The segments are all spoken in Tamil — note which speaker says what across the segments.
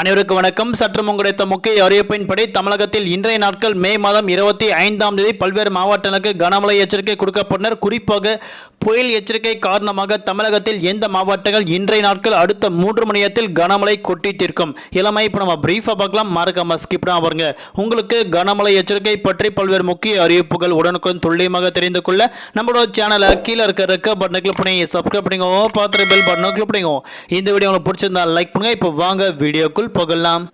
Speaker 1: அனைவருக்கும் வணக்கம். சற்று கிடைத்த முக்கிய அறிவிப்பின்படி தமிழகத்தில் இன்றைய நாட்கள் மே மாதம் இருபத்தி ஐந்தாம் தேதி பல்வேறு மாவட்டங்களுக்கு கனமழை எச்சரிக்கை கொடுக்கப்பட்டனர். குறிப்பாக புயல் எச்சரிக்கை காரணமாக தமிழகத்தில் எந்த மாவட்டங்கள் இன்றைய நாட்கள் அடுத்த மூன்று மணி நேரத்தில் கனமழை தீர்க்கும்? இளமை இப்போ நம்ம பிரீஃபாக பார்க்கலாம். மறக்காம ஸ்கிப் பண்ணாம பாருங்க. உங்களுக்கு கனமழை எச்சரிக்கை பற்றி பல்வேறு முக்கிய அறிவிப்புகள் உடனுக்குடன் துல்லியமாக தெரிந்து கொள்ள நம்மளோட சேனலை கீழே இருக்க ரெக்க பட்டனை கிளிக் பண்ணி சப்ஸ்கிரைப் பண்ணிக்கோ. பார்த்துட்டு பெல் பட்டனை கிளிக் பண்ணிக்கோ. இந்த வீடியோ உங்களுக்கு பிடிச்சிருந்தா லைக் பண்ணுங்க. இப்போ வாங்க வீடியோக்குள் போகலாம்.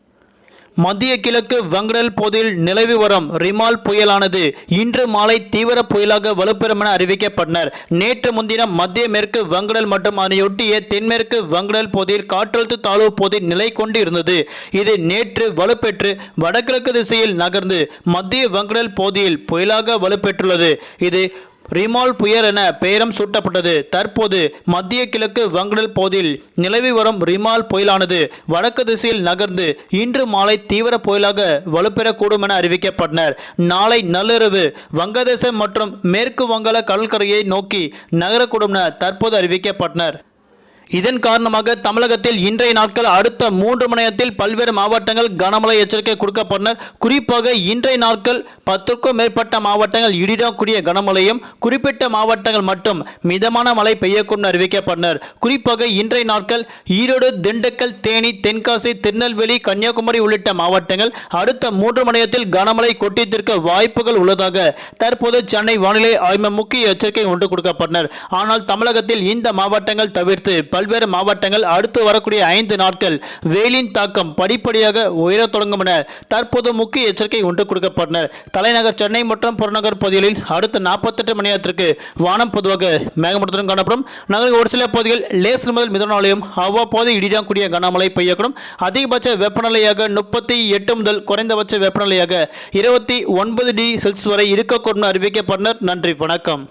Speaker 1: மத்திய கிழக்கு வங்கடல் பகுதியில் நிலவி வரும் ரிமால் புயலானது இன்று மாலை தீவிர புயலாக வலுப்பெறும் என அறிவிக்கப்பட்டனர். நேற்று முன்தினம் மத்திய மேற்கு வங்கடல் மற்றும் அதனையொட்டிய தென்மேற்கு வங்கடல் பகுதியில் காற்றழுத்த தாழ்வு பகுதி நிலை கொண்டு இருந்தது இது நேற்று வலுப்பெற்று வடகிழக்கு திசையில் நகர்ந்து மத்திய வங்கடல் பகுதியில் புயலாக வலுப்பெற்றுள்ளது. இது ரிமால் புயல் என பெயரும் சூட்டப்பட்டது. தற்போது மத்திய கிழக்கு வங்கடல் பகுதியில் நிலவி வரும் ரிமால் புயலானது வடக்கு திசையில் நகர்ந்து இன்று மாலை தீவிர புயலாக வலுப்பெறக்கூடும் என அறிவிக்கப்பட்டனர். நாளை நள்ளிரவு வங்கதேசம் மற்றும் மேற்கு வங்காள கடற்கரையை நோக்கி நகரக்கூடும் என தற்போது அறிவிக்கப்பட்டனர். இதன் காரணமாக தமிழகத்தில் இன்றைய நாட்கள் அடுத்த மூன்று மணி நேரத்தில் பல்வேறு மாவட்டங்கள் கனமழை எச்சரிக்கை கொடுக்கப்பட்டனர் குறிப்பாக இன்றைய நாட்கள் பத்திற்கும் மேற்பட்ட மாவட்டங்கள் இடிடக்கூடிய கனமழையும் குறிப்பிட்ட மாவட்டங்கள் மட்டும் மிதமான மழை பெய்யக்கும் அறிவிக்கப்பட்டனர். குறிப்பாக இன்றைய நாட்கள் ஈரோடு திண்டுக்கல் தேனி தென்காசி திருநெல்வேலி கன்னியாகுமரி உள்ளிட்ட மாவட்டங்கள் அடுத்த மூன்று மணி நேரத்தில் கனமழை கொட்டித்திருக்க வாய்ப்புகள் உள்ளதாக தற்போது சென்னை வானிலை ஆய்வு முக்கிய எச்சரிக்கை ஒன்று கொடுக்கப்பட்டனர். ஆனால் தமிழகத்தில் இந்த மாவட்டங்கள் தவிர்த்து பல்வேறு மாவட்டங்கள் அடுத்து வரக்கூடிய ஐந்து நாட்கள் வெயிலின் தாக்கம் படிப்படியாக உயரத் தொடங்கும் என தற்போது முக்கிய எச்சரிக்கை ஒன்று கொடுக்கப்பட்டனர். தலைநகர் சென்னை மற்றும் புறநகர் பகுதிகளில் அடுத்த நாற்பத்தெட்டு மணி நேரத்திற்கு வானம் பொதுவாக மேகமூட்டத்துடன் காணப்படும். நகரின் ஒரு சில பகுதிகள் லேசர் முதல் மிதனாலையும் அவ்வப்போது இடிடக்கூடிய கனமழை பெய்யக்கூடும். அதிகபட்ச வெப்பநிலையாக முப்பத்தி எட்டு முதல் குறைந்தபட்ச வெப்பநிலையாக இருபத்தி ஒன்பது டி செல்சியஸ் வரை இருக்கக்கூடும் அறிவிக்கப்பட்டனர். நன்றி வணக்கம்.